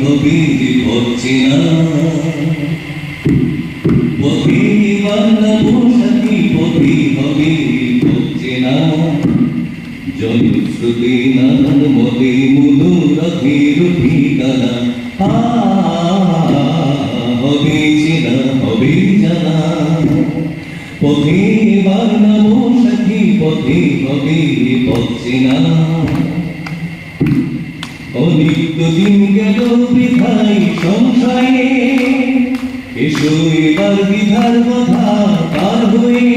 হবে যে হচ্ছে না পথে বাংলাবো সাথী পথে হবে হচ্ছে না জনশ্রুতি নানান মতে মনোরথের ঠিকানা আ, হবে চেনা হবে জানা পথে বাংলাবো সাথী পথে হবে হচ্ছে না অনিত্য দিন গেল বৃথাই সংশয়ে এসো এবার বিধার কথা পার হয়ে,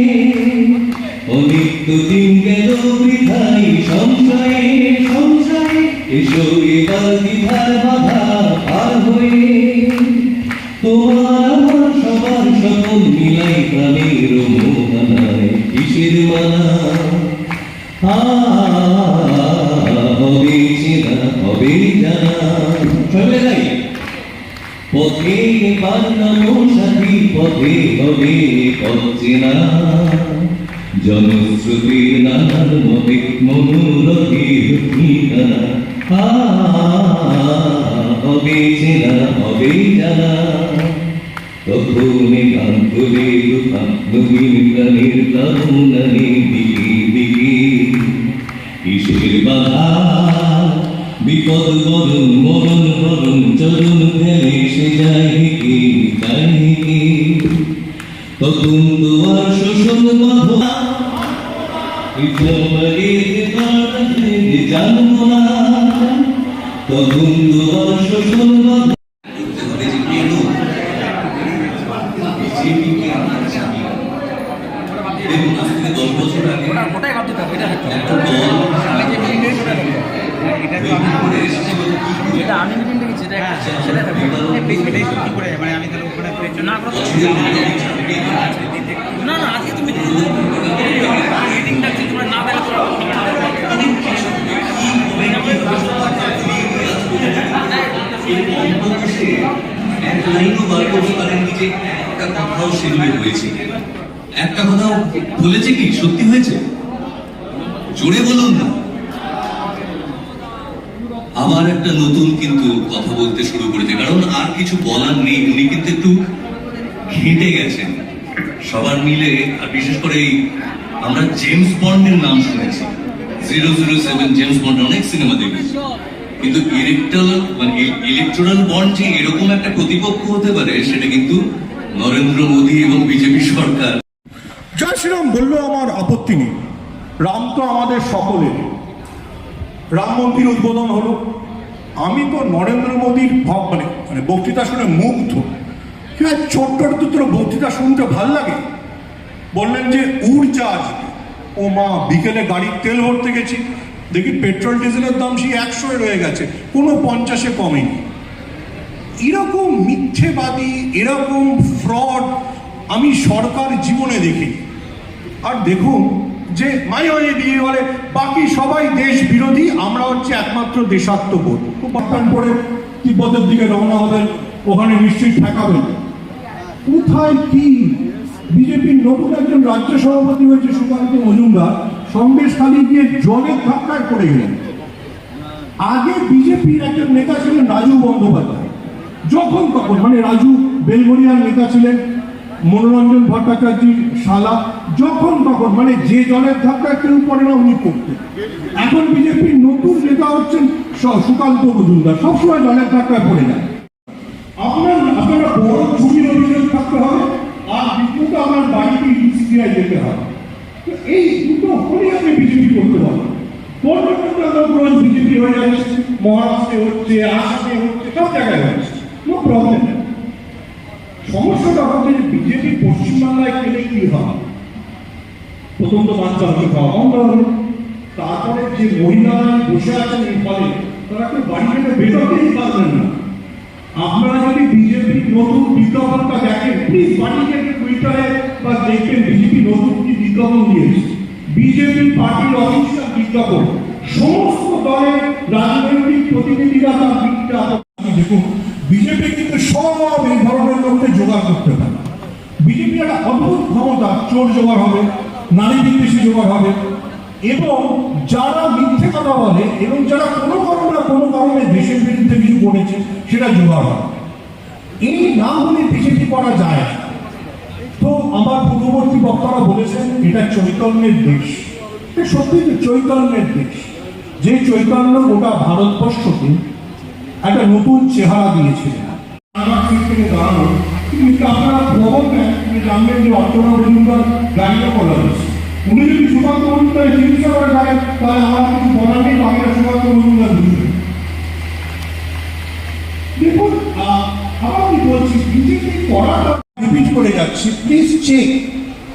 অনিত্য দিন গেল বৃথাই সংশয়ে সংশয়ে এসো এবার বিধার বাধা পার হয়ে, তোমার আমার সবার সকল মিলাই প্রাণের মোহনায়, কিসের মানা পথে বানানো সাথী পথে হবে পথে না জনশ্রুতি নানার মতে মনোরথে ঠিকানা আ, হবে চেনা হবে জানা তখনই গান তুলে দুখান নবীন গানের কামনানে দিকে দিকে কিসের বাধা? বিপদ বরণ মরণ বরণ চরণ ফেলে সে যায় কি যায় কি? তখন তো আর শোষণ বাধা জানব না। তখন তো আর শোষণ বাধা দশ বছর আগে একটা দল যেটা আমি মিটিং দেখেছি সেটা একটা সেটা থাকবে এটাই সত্যি করে? মানে আমি তাহলে ওখানে না না না আজকে তুমি মিটিং ডাকছি তোমরা না পেলে তো এই অন্তর্দেশে এক লাইনও বার করতে পারেননি যে একটা কথাও সেগুলি হয়েছে একটা কথাও বলেছে কি? সত্যি হয়েছে? জোরে বলুন না। আবার একটা নতুন কিন্তু কথা বলতে শুরু করেছে। কারণ আর কিছু বলার নেই। উনি কিন্তু একটু ঘেঁটে গেছেন। সবার মিলে, আর বিশেষ করে এই আমরা জেমস বন্ডের নাম শুনেছি। Zero zero seven James Bond অনেক সিনেমা দেখেছি। কিন্তু ইলেকট্রাল মানে ইলেকট্রাল বন্ড যে এরকম একটা প্রতিপক্ষ হতে পারে, সেটা কিন্তু নরেন্দ্র মোদী এবং বিজেপি সরকার। জয় শ্রীরাম বললেও আমার আপত্তি নেই। রাম তো আমাদের সকলের রাম মন্দির উদ্বোধন হলো। আমি তো নরেন্দ্র মোদীর ভাব মানে মানে বক্তৃতা শুনে মুগ্ধ। হ্যাঁ ছোট্ট দুটো বক্তৃতা শুনতে ভালো লাগে? বললেন যে উড়জা আসবে। ও মা, বিকেলে গাড়ির তেল ভরতে গেছি। দেখি পেট্রোল ডিজেলের দাম সেই একশোয় রয়ে গেছে। কোনো পঞ্চাশে কমেনি। এরকম মিথ্যেবাদী, এরকম ফ্রড আমি সরকার জীবনে দেখিনি। আর দেখুন যে মাঝে মাঝে দিয়ে বলে, বাকি সবাই দেশ বিরোধী, আমরা হচ্ছে একমাত্র দেশাত্মবোধ বাক্যান পরে তিব্বতের দিকে রওনা হবেন, ওখানে নিশ্চয়ই ঠেকাবেন। কোথায় কি? বিজেপির নতুন একজন রাজ্য সভাপতি হয়েছে সুকান্ত মজুমদার, সন্দেশ খালি গিয়ে জলের ধাক্কায় পড়ে গেলেন। আগে বিজেপির একজন নেতা ছিলেন রাজু বন্দ্যোপাধ্যায়। যখন তখন মানে রাজু বেলগড়িয়ার নেতা ছিলেন মনোরঞ্জন ভট্টাচার্যের শালা যখন তখন মানে যে জলের ধাক্কা কেউ পড়ে না উনি পড়তেন। এখন বিজেপির নতুন নেতা হচ্ছেন সুকান্ত মজুমদার। সবসময় জলের ধাক্কায় পড়ে যায়। আপনার, আপনারা বড় চুরির অভিযোগ থাকতে হবে, আর দ্বিতীয়ত আপনার বাড়িতে ইউসিবিআই যেতে হবে। এই দুটো হলে আপনি বিজেপি করতে পারবেন। বিজেপি হয়ে যাচ্ছে মহারাষ্ট্রে হচ্ছে, আসামে হচ্ছে, সব জায়গায় হচ্ছে নো প্রবলেম সমস্যাটা যে বিজেপি পশ্চিমবাংলায় গেলে কি হবে? প্রথম তো বাচ্চা হবে হবে। তারপরে যে মহিলারা বসে আছেন ফলে তারা কেউ বাড়ি থেকে বেরোতেই পারবেন না। আপনারা যদি বিজেপির নতুন বিজ্ঞাপনটা দেখেন প্লিজ পাঠিয়ে টুইটারে বা দেখবেন বিজেপি নতুন কি বিজ্ঞাপন দিয়েছে। বিজেপি পার্টির অফিসিয়াল বিজ্ঞাপন। সমস্ত দলের রাজনৈতিক প্রতিনিধিরা তার বিজ্ঞাপন দেখুন। কিন্তু এই ধরনের লোককে জোগাড় করতে পারে। বিজেপি একটা অদ্ভুত ক্ষমতা চোর জোগাড় হবে, নারী বিদ্বেষী জোগাড় হবে, এবং যারা মিথ্যে কথা বলে এবং যারা কোনো কর্মরা কোনো কারণে দেশের বিরুদ্ধে কিছু করেছে, সেটা জোগাড় হয় এই না হলে বিজেপি করা যায়। তো আমার পূর্ববর্তী বক্তারা বলেছেন, এটা চৈতন্যের দেশ। সত্যি চৈতন্যের দেশ। যে চৈতন্য গোটা ভারতবর্ষকে একটা নতুন চেহারা দিয়েছিলেন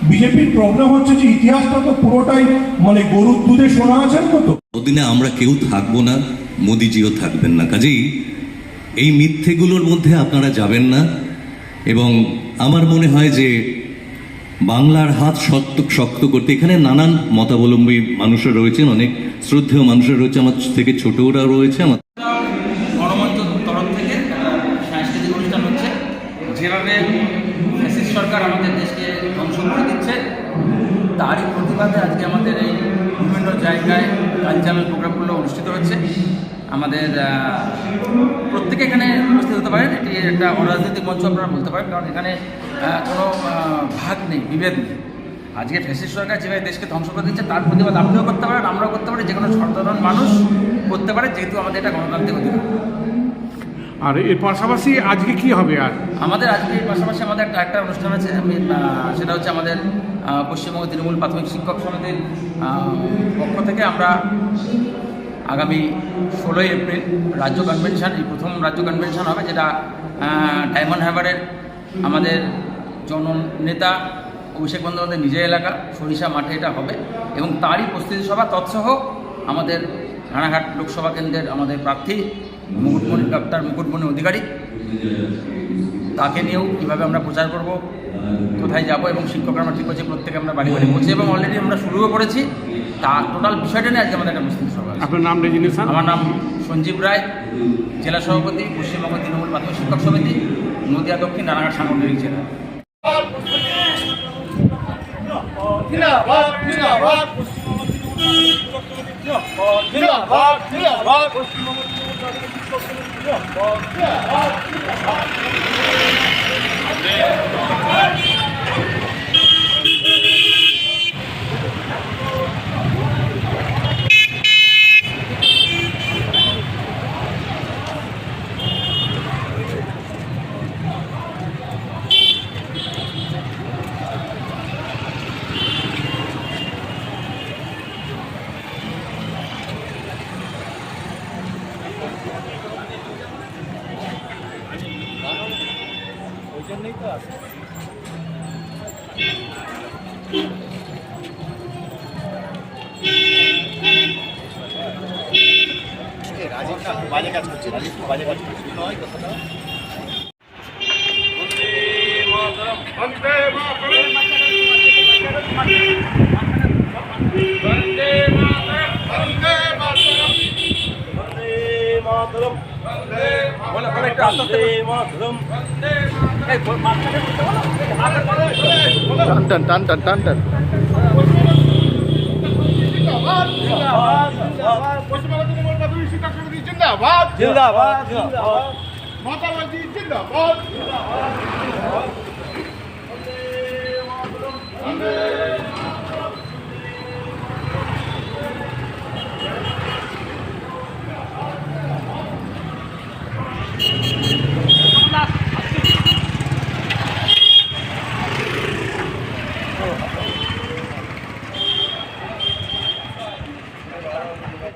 বিজেপির প্রবলেম হচ্ছে ইতিহাসটা তো পুরোটাই মানে গরুর দুধে শোনা আছেন তো আমরা কেউ থাকব না, মোদিজিও থাকবেন না। কাজেই এই মিথ্যেগুলোর মধ্যে আপনারা যাবেন না। এবং আমার মনে হয় যে বাংলার হাত শক্ত শক্ত করতে, এখানে নানান মতাবলম্বী মানুষরা রয়েছেন, অনেক শ্রদ্ধেয় মানুষরা রয়েছে, আমার থেকে ছোটরা রয়েছে, আমার সরকার আমাদের দেশকে ধ্বংস করে দিচ্ছে, তারই প্রতিবাদে আজকে আমাদের এই বিভিন্ন জায়গায় কালচারাল প্রোগ্রামগুলো অনুষ্ঠিত হচ্ছে। আমাদের প্রত্যেকে এখানে উপস্থিত হতে পারেন। এটি একটা অরাজনৈতিক মঞ্চ আপনারা বলতে পারেন কারণ এখানে কোনো ভাগ নেই বিভেদ নেই। আজকে ফ্যাসিস্ট সরকার যেভাবে দেশকে ধ্বংস করে দিচ্ছে তার প্রতিবাদ আপনিও করতে পারেন আমরাও করতে পারি যে কোনো সাধারণ মানুষ করতে পারে যেহেতু আমাদের এটা গণতান্ত্রিক অধিকার। আর এর পাশাপাশি আজকে কি হবে আর? আমাদের আজকে এর পাশাপাশি আমাদের একটা একটা অনুষ্ঠান আছে আমি সেটা হচ্ছে আমাদের পশ্চিমবঙ্গ তৃণমূল প্রাথমিক শিক্ষক সমিতির পক্ষ থেকে আমরা আগামী ষোলোই এপ্রিল রাজ্য কনভেনশন এই প্রথম রাজ্য কনভেনশন হবে যেটা ডায়মন্ড হারবারের আমাদের জননেতা অভিষেক বন্দ্যোপাধ্যায় নিজের এলাকা, সরিষা মাঠে এটা হবে এবং তারই প্রস্তুতি সভা তৎসহ আমাদের রানাঘাট লোকসভা কেন্দ্রের আমাদের প্রার্থী মুকুটমণি, ডাক্তার মুকুটমণি অধিকারী। তাকে নিয়েও কীভাবে আমরা প্রচার করব, কোথায় যাব এবং শিক্ষকরা আমরা ঠিক করছি, প্রত্যেকে আমরা বাড়ি বাড়ি পৌঁছে এবং অলরেডি আমরা শুরুও করেছি। তা টোটাল বিষয়টা নিয়ে আজকে আমাদের একটা মুসলিম সভা আপনার নাম রেজিনেশন আমার নাম সঞ্জীব রায় জেলা সভাপতি পশ্চিমবঙ্গ তৃণমূল প্রাথমিক শিক্ষক সমিতি নদিয়া দক্ষিণ রানাঘাট সাংগঠনিক জেলা। জন্যই তো আছে রাজীব না বাজে কাজ করছে রাজীব বাজে কাজ করছে। নয় কথাটা টান টান টান টান টান জিন্দাবাদ। জিন্দাবাদ। জিন্দাবাদ। মাতাবাজি জিন্দাবাদ। জিন্দাবাদ।